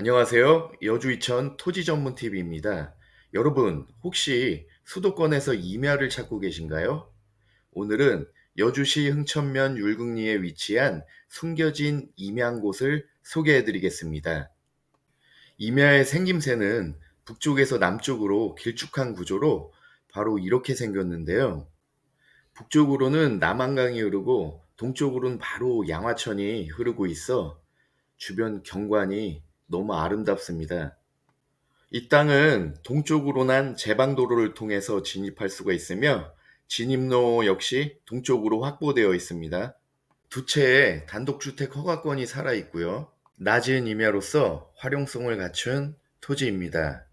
안녕하세요. 여주 이천 토지 전문 TV입니다. 여러분, 혹시 수도권에서 임야를 찾고 계신가요? 오늘은 여주시 흥천면 율곡리에 위치한 숨겨진 임야한 곳을 소개해 드리겠습니다. 임야의 생김새는 북쪽에서 남쪽으로 길쭉한 구조로 바로 이렇게 생겼는데요. 북쪽으로는 남한강이 흐르고 동쪽으로는 바로 양화천이 흐르고 있어 주변 경관이 너무 아름답습니다. 이 땅은 동쪽으로 난 제방도로를 통해서 진입할 수가 있으며 진입로 역시 동쪽으로 확보되어 있습니다. 두 채의 단독주택 허가권이 살아 있고요. 낮은 임야로서 활용성을 갖춘 토지입니다.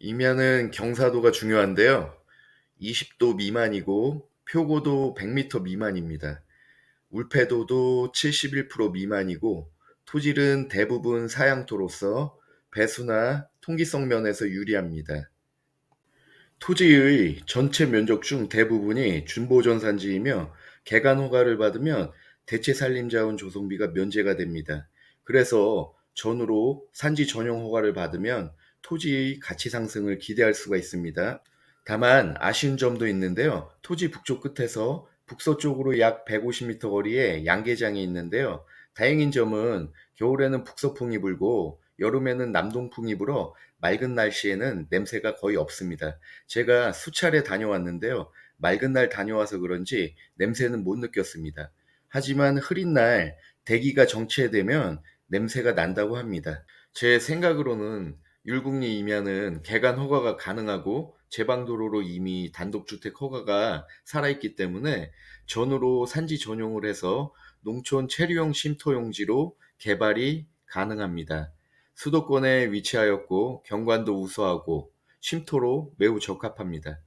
임야는 경사도가 중요한데요. 20도 미만이고 표고도 100m 미만입니다. 울패도도 71% 미만이고 토질은 대부분 사양토로서 배수나 통기성 면에서 유리합니다. 토지의 전체 면적 중 대부분이 준보전 산지이며 개간 허가를 받으면 대체 산림자원 조성비가 면제가 됩니다. 그래서 전후로 산지 전용 허가를 받으면 토지의 가치 상승을 기대할 수가 있습니다. 다만 아쉬운 점도 있는데요. 토지 북쪽 끝에서 북서쪽으로 약 150m 거리에 양계장이 있는데요. 다행인 점은 겨울에는 북서풍이 불고 여름에는 남동풍이 불어 맑은 날씨에는 냄새가 거의 없습니다. 제가 수차례 다녀왔는데요. 맑은 날 다녀와서 그런지 냄새는 못 느꼈습니다. 하지만 흐린 날 대기가 정체되면 냄새가 난다고 합니다. 제 생각으로는 율곡리 임야는 개간 허가가 가능하고 제방도로로 이미 단독주택 허가가 살아있기 때문에 전후로 산지 전용을 해서 농촌 체류용 쉼터용지로 개발이 가능합니다. 수도권에 위치하였고 경관도 우수하고 쉼터로 매우 적합합니다.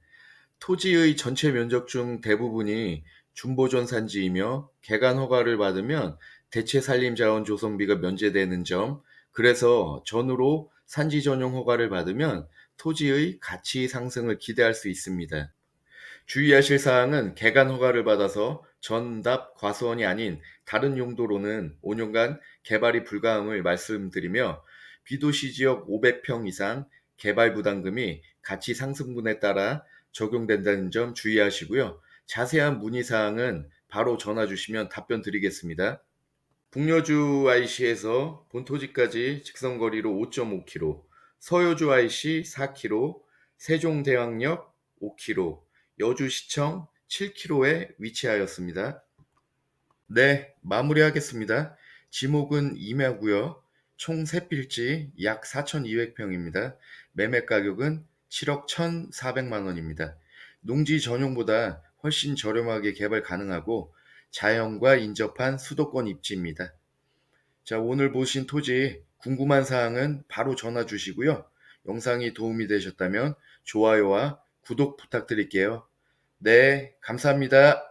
토지의 전체 면적 중 대부분이 준보전 산지이며 개간 허가를 받으면 대체 산림 자원 조성비가 면제되는 점, 그래서 전후로 산지 전용 허가를 받으면 토지의 가치 상승을 기대할 수 있습니다. 주의하실 사항은 개간 허가를 받아서 전답 과수원이 아닌 다른 용도로는 5년간 개발이 불가함을 말씀드리며 비도시 지역 500평 이상 개발 부담금이 가치 상승분에 따라 적용된다는 점 주의하시고요. 자세한 문의 사항은 바로 전화 주시면 답변 드리겠습니다. 북여주 IC에서 본토지까지 직선거리로 5.5km, 서여주 IC 4km, 세종대왕역 5km, 여주시청 7km에 위치하였습니다. 네, 마무리하겠습니다. 지목은 임야고요. 총 세필지 약 4,200평입니다. 매매 가격은 7억 1,400만 원입니다. 농지 전용보다 훨씬 저렴하게 개발 가능하고 자연과 인접한 수도권 입지입니다. 자, 오늘 보신 토지 궁금한 사항은 바로 전화 주시고요. 영상이 도움이 되셨다면 좋아요와 구독 부탁드릴게요. 네, 감사합니다.